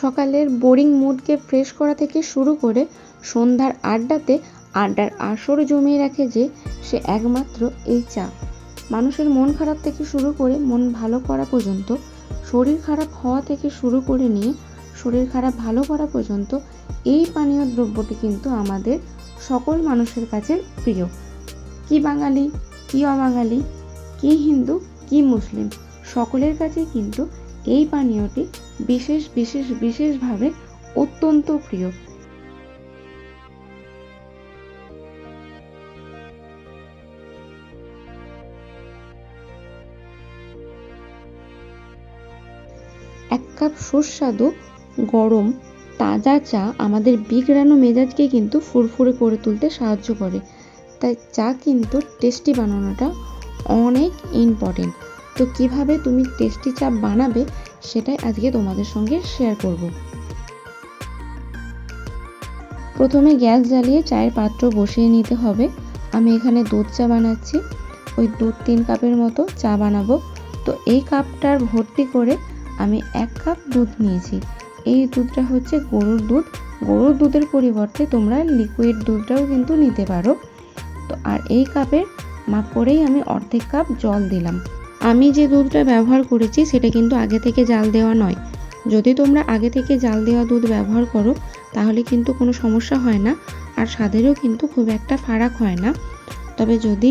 সকালের boring মুডকে fresh করা থেকে শুরু করে সন্ধ্যার আড্ডাতে আড্ডার আসর জমিয়ে রাখে যে সে একমাত্র এই চা। মানুষের মন খারাপ থেকে শুরু করে মন ভালো করা পর্যন্ত, শরীর খারাপ হওয়া থেকে শুরু করে নিয়ে শরীর খারাপ ভালো করা পর্যন্ত এই পানীয় দ্রব্যটি কিন্তু আমাদের সকল মানুষের কাছে প্রিয়। কি বাঙালি, কি অবাঙালি, কি হিন্দু, কি মুসলিম, সকলের কাছে কিন্তু এই পানীয়টি বিশেষ বিশেষ, বিশেষভাবে অত্যন্ত প্রিয়। এক কাপ সুস্বাদু গরম, তাজা চা আমাদের বিগড়ানো মেজাজকে কিন্তু ফুরফুরে করে তুলতে সাহায্য করে। তাই চা কিন্তু টেস্টি বানানোটা অনেক ইম্পর্টেন্ট তো কীভাবে তুমি টেস্টি চা বানাবে সেটাই আজকে তোমাদের সঙ্গে শেয়ার করব। প্রথমে গ্যাস জ্বালিয়ে চায়ের পাত্র বসিয়ে নিতে হবে। আমি এখানে দুধ চা বানাচ্ছি। ওই দুধ তিন কাপের মতো চা বানাবো। তো এই কাপটার ভর্তি করে আমি এক কাপ দুধ নিয়েছি। এই দুধটা হচ্ছে গরুর দুধ। গরুর দুধের পরিবর্তে তোমরা লিকুইড দুধটাও কিন্তু নিতে পারো। তো আর এই কাপের মাপ করেই আমি অর্ধেক কাপ জল দিলাম। আমি যে দুধটা ব্যবহার করেছি সেটা কিন্তু আগে থেকে জাল দেওয়া নয়। যদি তোমরা আগে থেকে জাল দেওয়া দুধ ব্যবহার করো, তাহলে কিন্তু কোনো সমস্যা হয় না, আর স্বাদেরও কিন্তু খুব একটা ফারাক হয় না। তবে যদি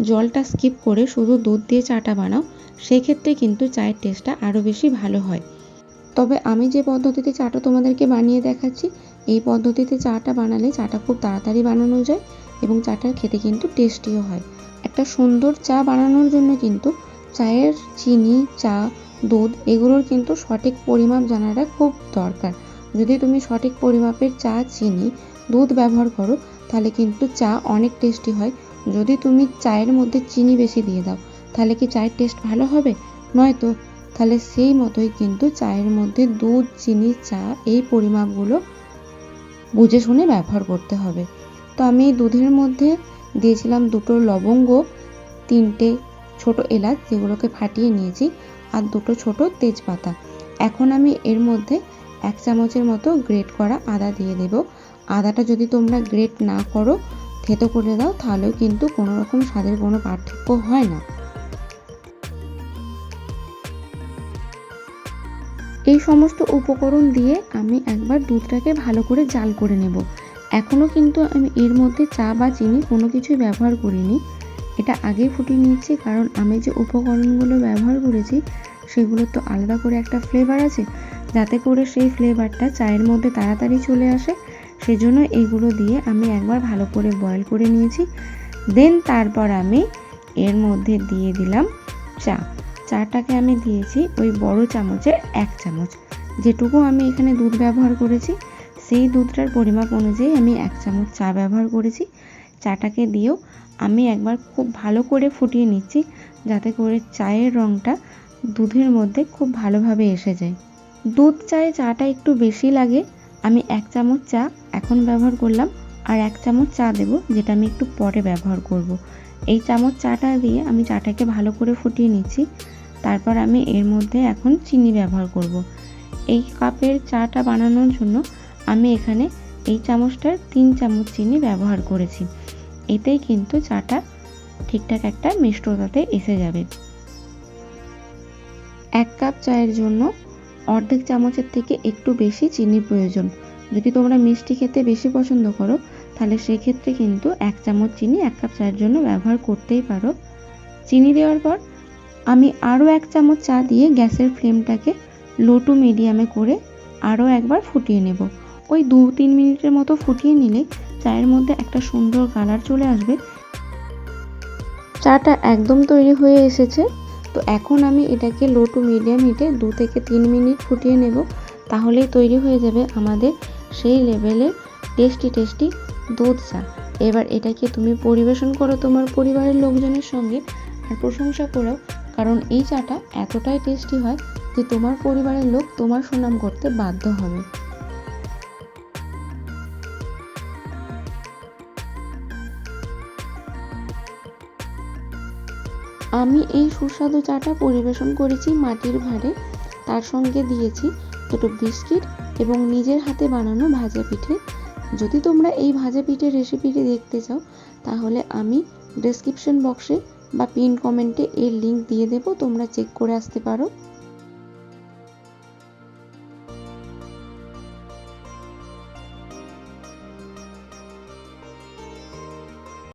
জলটা স্কিপ করে শুধু দুধ দিয়ে চাটা বানাও, সেক্ষেত্রে কিন্তু চায়ের টেস্টটা আরও বেশি ভালো হয়। তবে আমি যে পদ্ধতিতে চাটা তোমাদেরকে বানিয়ে দেখাচ্ছি, এই পদ্ধতিতে চাটা বানালে চাটা খুব তাড়াতাড়ি বানানো যায় এবং চাটা খেতে কিন্তু টেস্টিও হয়। একটা সুন্দর চা বানানোর জন্য কিন্তু চায়ের চিনি, চা, দুধ এগুলোর কিন্তু সঠিক পরিমাপ জানাটা খুব দরকার। যদি তুমি সঠিক পরিমাপের চা, চিনি, দুধ ব্যবহার করো, তাহলে কিন্তু চা অনেক টেস্টি হয়। যদি তুমি চায়ের মধ্যে চিনি বেশি দিয়ে দাও, তাহলে কি চায়ের টেস্ট ভালো হবে? নয়তো তাহলে সেই মতোই কিন্তু চায়ের মধ্যে দুধ, চিনি, চা এই পরিমাপগুলো বুঝে শুনে ব্যবহার করতে হবে। তো আমি দুধের মধ্যে দিয়েছিলাম দুটো লবঙ্গ, তিনটে ছোট এলাচ যেগুলোকে ফাটিয়ে নিয়েছি আর দুটো ছোট তেজপাতা। এখন আমি এর মধ্যে এক চামচের মতো গ্রেট করা আদা দিয়ে দেব। আদাটা যদি তোমরা গ্রেট না করো, থেতো করে দাও, তাহলেও কিন্তু কোনো রকম স্বাদের কোনো পার্থক্য হয় না। এই সমস্ত উপকরণ দিয়ে আমি একবার দুধটাকে ভালো করে জাল করে নেব। এখনও কিন্তু আমি এর মধ্যে চা বা চিনি কোনো কিছুই ব্যবহার করিনি। এটা আগেই ফুটিয়ে নিচ্ছি কারণ আমি যে উপকরণগুলো ব্যবহার করেছি, সেগুলোর তো আলাদা করে একটা ফ্লেভার আছে। যাতে করে সেই ফ্লেভারটা চায়ের মধ্যে তাড়াতাড়ি চলে আসে, সেজন্য এইগুলো দিয়ে আমি একবার ভালো করে বয়েল করে নিয়েছি। দেন তারপর আমি এর মধ্যে দিয়ে দিলাম চা। চাটাকে আমি দিয়েছি ওই বড় চামচের এক চামচ। যেটুকু আমি এখানে দুধ ব্যবহার করেছি, সেই দুধটার পরিমাপ অনুযায়ী আমি এক চামচ চা ব্যবহার করেছি। চাটাকে দিয়েও আমি একবার খুব ভালো করে ফুটিয়ে নিচ্ছি যাতে করে চায়ের রঙটা দুধের মধ্যে খুব ভালোভাবে এসে যায় দুধ চায়ে চাটা একটু বেশি লাগে, আমি এক চামচ চা এখন ব্যবহার করলাম আর এক চামচ চা দেবো যেটা আমি একটু পরে ব্যবহার করব। এই চামচ চাটা দিয়ে আমি চাটাকে ভালো করে ফুটিয়ে নিচ্ছি, তারপর আমি এর মধ্যে এখন চিনি ব্যবহার করব। এই কাপের চাটা বানানোর জন্য আমি এখানে এই চামচটার তিন চামচ চিনি ব্যবহার করেছি এতেই কিন্তু চাটা ঠিকঠাক একটা মিষ্টতাতে এসে যাবে। এক কাপ চায়ের জন্য অর্ধেক চামচের থেকে একটু বেশি চিনি প্রয়োজন। যদি তোমরা মিষ্টি খেতে বেশি পছন্দ করো, তাহলে সেক্ষেত্রে কিন্তু এক চামচ চিনি এক কাপ চায়ের জন্য ব্যবহার করতেই পারো। চিনি দেওয়ার পর আমি আরও এক চামচ চা দিয়ে গ্যাসের ফ্লেমটাকে লো টু মিডিয়ামে করে আরও একবার ফুটিয়ে নেব। ওই দু তিন মিনিটের মতো ফুটিয়ে নিলে চায়ের মধ্যে একটা সুন্দর কালার চলে আসবে। চাটা একদম তৈরি হয়ে এসেছে। তো এখন আমি এটাকে লো টু মিডিয়াম হিটে দু থেকে তিন মিনিট ফুটিয়ে নেব। তাহলেই তৈরি হয়ে যাবে আমাদের সেই লেভেলে টেস্টি টেস্টি দুধ চা। এবার এটাকে তুমি পরিবেশন করো তোমার পরিবারের লোকজনের সঙ্গে আর প্রশংসা করো। কারণ এই চাটা এতটাই টেস্টি হয় যে তোমার পরিবারের লোক তোমার সুনাম করতে বাধ্য হবে। আমি এই সুস্বাদু চাটা পরিবেশন করেছি মাটির ভাঁড়ে। তার সঙ্গে দিয়েছি দুটো বিস্কিট এবং নিজের হাতে বানানো ভাজা পিঠে। যদি তোমরা এই ভাজা পিঠের রেসিপিটি দেখতে চাও, তাহলে আমি ডেসক্রিপশন বক্সে বা পিন কমেন্টে এর লিঙ্ক দিয়ে দেবো, তোমরা চেক করে আসতে পারো।